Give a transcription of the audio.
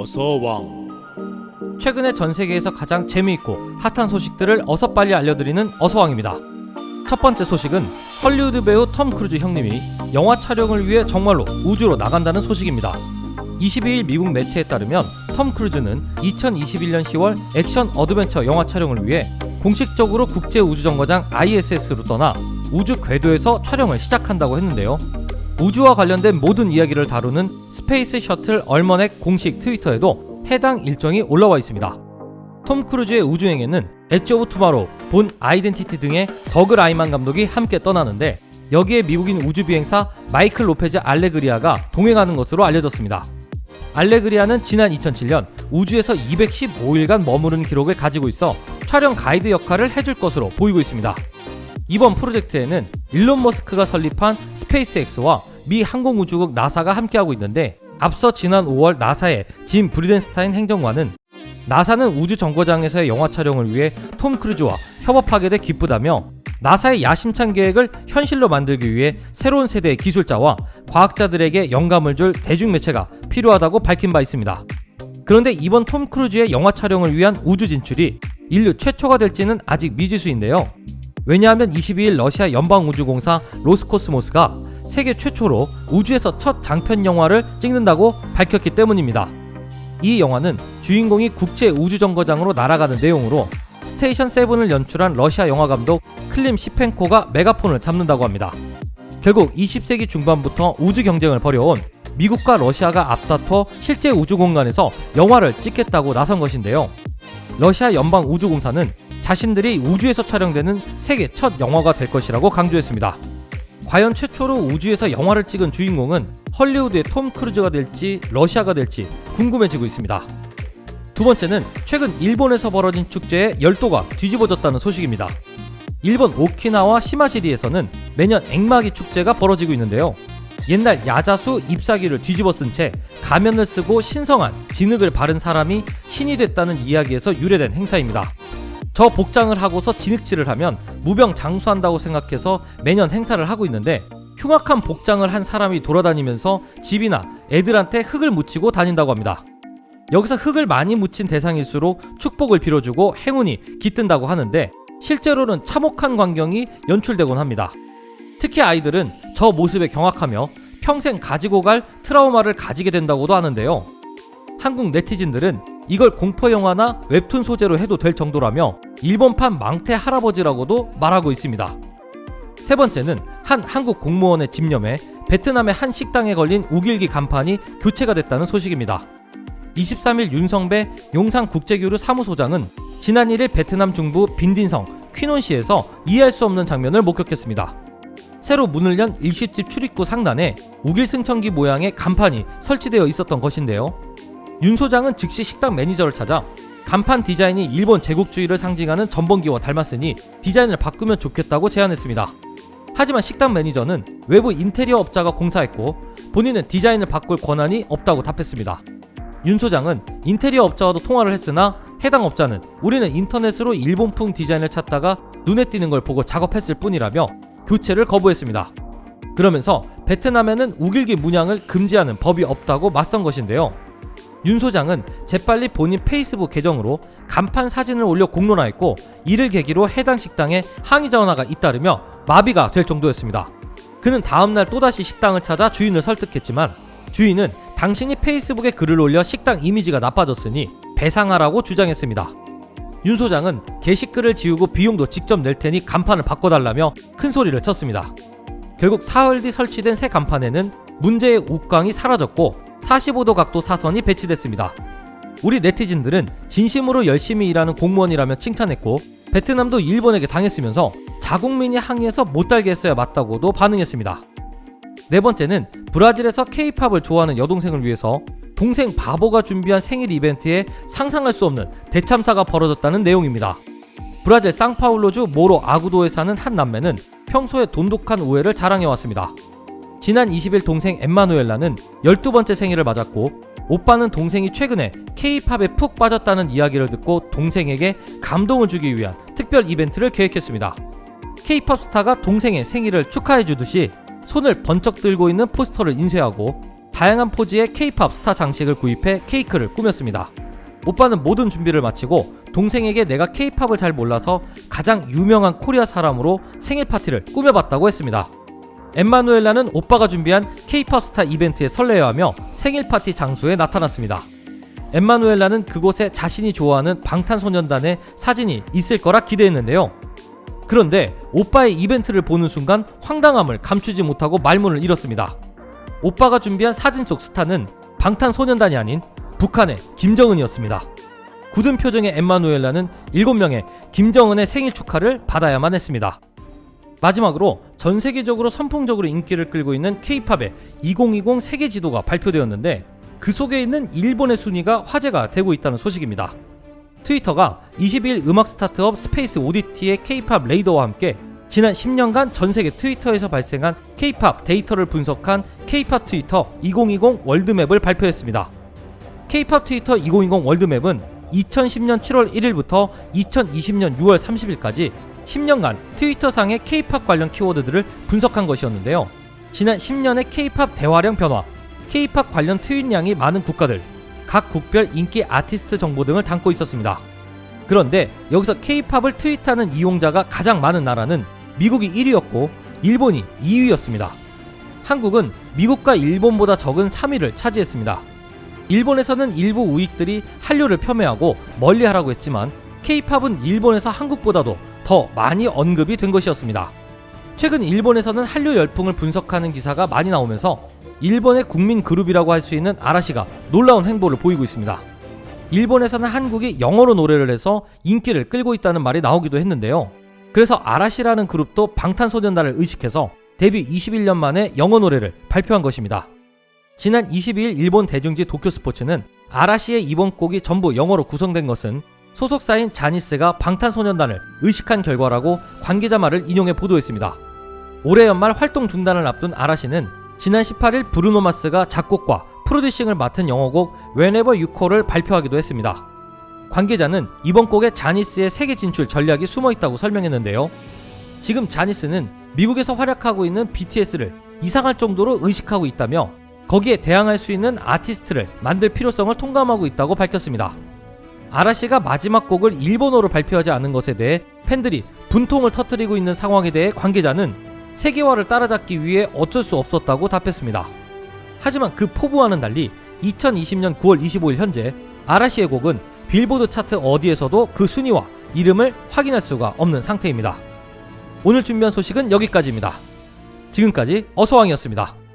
어서 왕 최근에 전 세계에서 가장 재미있고 핫한 소식들을 어서 빨리 알려드리는 어서왕입니다. 첫 번째 소식은 헐리우드 배우 톰 크루즈 형님이 영화 촬영을 위해 정말로 우주로 나간다는 소식입니다. 22일 미국 매체에 따르면 톰 크루즈는 2021년 10월 액션 어드벤처 영화 촬영을 위해 공식적으로 국제 우주정거장 ISS로 떠나 우주 궤도에서 촬영을 시작한다고 했는데요. 우주와 관련된 모든 이야기를 다루는 스페이스 셔틀 얼머넥 공식 트위터에도 해당 일정이 올라와 있습니다. 톰 크루즈의 우주행에는 엣지 오브 투마로우, 본 아이덴티티 등의 더그 라이만 감독이 함께 떠나는데 여기에 미국인 우주 비행사 마이클 로페즈 알레그리아가 동행하는 것으로 알려졌습니다. 알레그리아는 지난 2007년 우주에서 215일간 머무른 기록을 가지고 있어 촬영 가이드 역할을 해줄 것으로 보이고 있습니다. 이번 프로젝트에는 일론 머스크가 설립한 스페이스X와 미 항공우주국 나사가 함께하고 있는데 앞서 지난 5월 나사의 짐 브리덴스타인 행정관은 나사는 우주 정거장에서의 영화 촬영을 위해 톰 크루즈와 협업하게 돼 기쁘다며 나사의 야심찬 계획을 현실로 만들기 위해 새로운 세대의 기술자와 과학자들에게 영감을 줄 대중매체가 필요하다고 밝힌 바 있습니다. 그런데 이번 톰 크루즈의 영화 촬영을 위한 우주 진출이 인류 최초가 될지는 아직 미지수인데요. 왜냐하면 22일 러시아 연방우주공사 로스코스모스가 세계 최초로 우주에서 첫 장편 영화를 찍는다고 밝혔기 때문입니다. 이 영화는 주인공이 국제 우주정거장으로 날아가는 내용으로 스테이션 7을 연출한 러시아 영화 감독 클림 시펜코가 메가폰을 잡는다고 합니다. 결국 20세기 중반부터 우주 경쟁을 벌여온 미국과 러시아가 앞다퉈 실제 우주 공간에서 영화를 찍겠다고 나선 것인데요. 러시아 연방 우주공사는 자신들이 우주에서 촬영되는 세계 첫 영화가 될 것이라고 강조했습니다. 과연 최초로 우주에서 영화를 찍은 주인공은 헐리우드의 톰 크루즈가 될지 러시아가 될지 궁금해지고 있습니다. 두 번째는 최근 일본에서 벌어진 축제에 열도가 뒤집어졌다는 소식입니다. 일본 오키나와 시마지리에서는 매년 앵마기 축제가 벌어지고 있는데요. 옛날 야자수 잎사귀를 뒤집어 쓴 채 가면을 쓰고 신성한 진흙을 바른 사람이 신이 됐다는 이야기에서 유래된 행사입니다. 저 복장을 하고서 진흙질을 하면 무병 장수한다고 생각해서 매년 행사를 하고 있는데 흉악한 복장을 한 사람이 돌아다니면서 집이나 애들한테 흙을 묻히고 다닌다고 합니다. 여기서 흙을 많이 묻힌 대상일수록 축복을 빌어주고 행운이 깃든다고 하는데 실제로는 참혹한 광경이 연출되곤 합니다. 특히 아이들은 저 모습에 경악하며 평생 가지고 갈 트라우마를 가지게 된다고도 하는데요. 한국 네티즌들은 이걸 공포 영화나 웹툰 소재로 해도 될 정도라며 일본판 망태 할아버지라고도 말하고 있습니다. 세 번째는 한 한국 공무원의 집념에 베트남의 한 식당에 걸린 우길기 간판이 교체가 됐다는 소식입니다. 23일 윤성배 용산국제교류 사무소장은 지난 1일 베트남 중부 빈딘성 퀴논시에서 이해할 수 없는 장면을 목격했습니다. 새로 문을 연 일식집 출입구 상단에 우길승천기 모양의 간판이 설치되어 있었던 것인데요. 윤 소장은 즉시 식당 매니저를 찾아 간판 디자인이 일본 제국주의를 상징하는 전범기와 닮았으니 디자인을 바꾸면 좋겠다고 제안했습니다. 하지만 식당 매니저는 외부 인테리어 업자가 공사했고 본인은 디자인을 바꿀 권한이 없다고 답했습니다. 윤 소장은 인테리어 업자와도 통화를 했으나 해당 업자는 우리는 인터넷으로 일본풍 디자인을 찾다가 눈에 띄는 걸 보고 작업했을 뿐이라며 교체를 거부했습니다. 그러면서 베트남에는 우길기 문양을 금지하는 법이 없다고 맞선 것인데요. 윤 소장은 재빨리 본인 페이스북 계정으로 간판 사진을 올려 공론화했고 이를 계기로 해당 식당에 항의 전화가 잇따르며 마비가 될 정도였습니다. 그는 다음날 또다시 식당을 찾아 주인을 설득했지만 주인은 당신이 페이스북에 글을 올려 식당 이미지가 나빠졌으니 배상하라고 주장했습니다. 윤 소장은 게시글을 지우고 비용도 직접 낼 테니 간판을 바꿔달라며 큰 소리를 쳤습니다. 결국 사흘 뒤 설치된 새 간판에는 문제의 우광이 사라졌고 45도 각도 사선이 배치됐습니다. 우리 네티즌들은 진심으로 열심히 일하는 공무원이라며 칭찬했고 베트남도 일본에게 당했으면서 자국민이 항의해서 못 달게 했어야 맞다고도 반응했습니다. 네 번째는 브라질에서 케이팝을 좋아하는 여동생을 위해서 동생 바보가 준비한 생일 이벤트에 상상할 수 없는 대참사가 벌어졌다는 내용입니다. 브라질 상파울로주 모로 아구도에 사는 한 남매는 평소에 돈독한 우애를 자랑해왔습니다. 지난 20일 동생 엠마누엘라는 12번째 생일을 맞았고 오빠는 동생이 최근에 K-팝에 푹 빠졌다는 이야기를 듣고 동생에게 감동을 주기 위한 특별 이벤트를 계획했습니다. K-팝 스타가 동생의 생일을 축하해 주듯이 손을 번쩍 들고 있는 포스터를 인쇄하고 다양한 포즈의 K-팝 스타 장식을 구입해 케이크를 꾸몄습니다. 오빠는 모든 준비를 마치고 동생에게 내가 K-팝을 잘 몰라서 가장 유명한 코리아 사람으로 생일 파티를 꾸며봤다고 했습니다. 엠마누엘라는 오빠가 준비한 K-팝 스타 이벤트에 설레어하며 생일 파티 장소에 나타났습니다. 엠마누엘라는 그곳에 자신이 좋아하는 방탄소년단의 사진이 있을 거라 기대했는데요. 그런데 오빠의 이벤트를 보는 순간 황당함을 감추지 못하고 말문을 잃었습니다. 오빠가 준비한 사진 속 스타는 방탄소년단이 아닌 북한의 김정은이었습니다. 굳은 표정의 엠마누엘라는 7명의 김정은의 생일 축하를 받아야만 했습니다. 마지막으로 전 세계적으로 선풍적으로 인기를 끌고 있는 K-팝의 2020 세계 지도가 발표되었는데 그 속에 있는 일본의 순위가 화제가 되고 있다는 소식입니다. 트위터가 22일 음악 스타트업 스페이스 오디티의 K-팝 레이더와 함께 지난 10년간 전 세계 트위터에서 발생한 K-팝 데이터를 분석한 K-팝 트위터 2020 월드맵을 발표했습니다. K-팝 트위터 2020 월드맵은 2010년 7월 1일부터 2020년 6월 30일까지 10년간 트위터상의 K-팝 관련 키워드들을 분석한 것이었는데요. 지난 10년의 K-팝 대화량 변화, K-팝 관련 트윗량이 많은 국가들, 각 국별 인기 아티스트 정보 등을 담고 있었습니다. 그런데 여기서 K-팝을 트윗하는 이용자가 가장 많은 나라는 미국이 1위였고 일본이 2위였습니다. 한국은 미국과 일본보다 적은 3위를 차지했습니다. 일본에서는 일부 우익들이 한류를 폄훼하고 멀리하라고 했지만 K-팝은 일본에서 한국보다도 더 많이 언급이 된 것이었습니다. 최근 일본에서는 한류 열풍을 분석하는 기사가 많이 나오면서 일본의 국민 그룹이라고 할 수 있는 아라시가 놀라운 행보를 보이고 있습니다. 일본에서는 한국이 영어로 노래를 해서 인기를 끌고 있다는 말이 나오기도 했는데요. 그래서 아라시라는 그룹도 방탄소년단을 의식해서 데뷔 21년 만에 영어 노래를 발표한 것입니다. 지난 22일 일본 대중지 도쿄 스포츠는 아라시의 이번 곡이 전부 영어로 구성된 것은 소속사인 자니스가 방탄소년단을 의식한 결과라고 관계자 말을 인용해 보도했습니다. 올해 연말 활동 중단을 앞둔 아라시는 지난 18일 브루노 마스가 작곡과 프로듀싱을 맡은 영어곡 Whenever You Call을 발표하기도 했습니다. 관계자는 이번 곡에 자니스의 세계 진출 전략이 숨어 있다고 설명했는데요. 지금 자니스는 미국에서 활약하고 있는 BTS를 이상할 정도로 의식하고 있다며 거기에 대항할 수 있는 아티스트를 만들 필요성을 통감하고 있다고 밝혔습니다. 아라시가 마지막 곡을 일본어로 발표하지 않은 것에 대해 팬들이 분통을 터뜨리고 있는 상황에 대해 관계자는 세계화를 따라잡기 위해 어쩔 수 없었다고 답했습니다. 하지만 그 포부와는 달리 2020년 9월 25일 현재 아라시의 곡은 빌보드 차트 어디에서도 그 순위와 이름을 확인할 수가 없는 상태입니다. 오늘 준비한 소식은 여기까지입니다. 지금까지 어서왕이었습니다.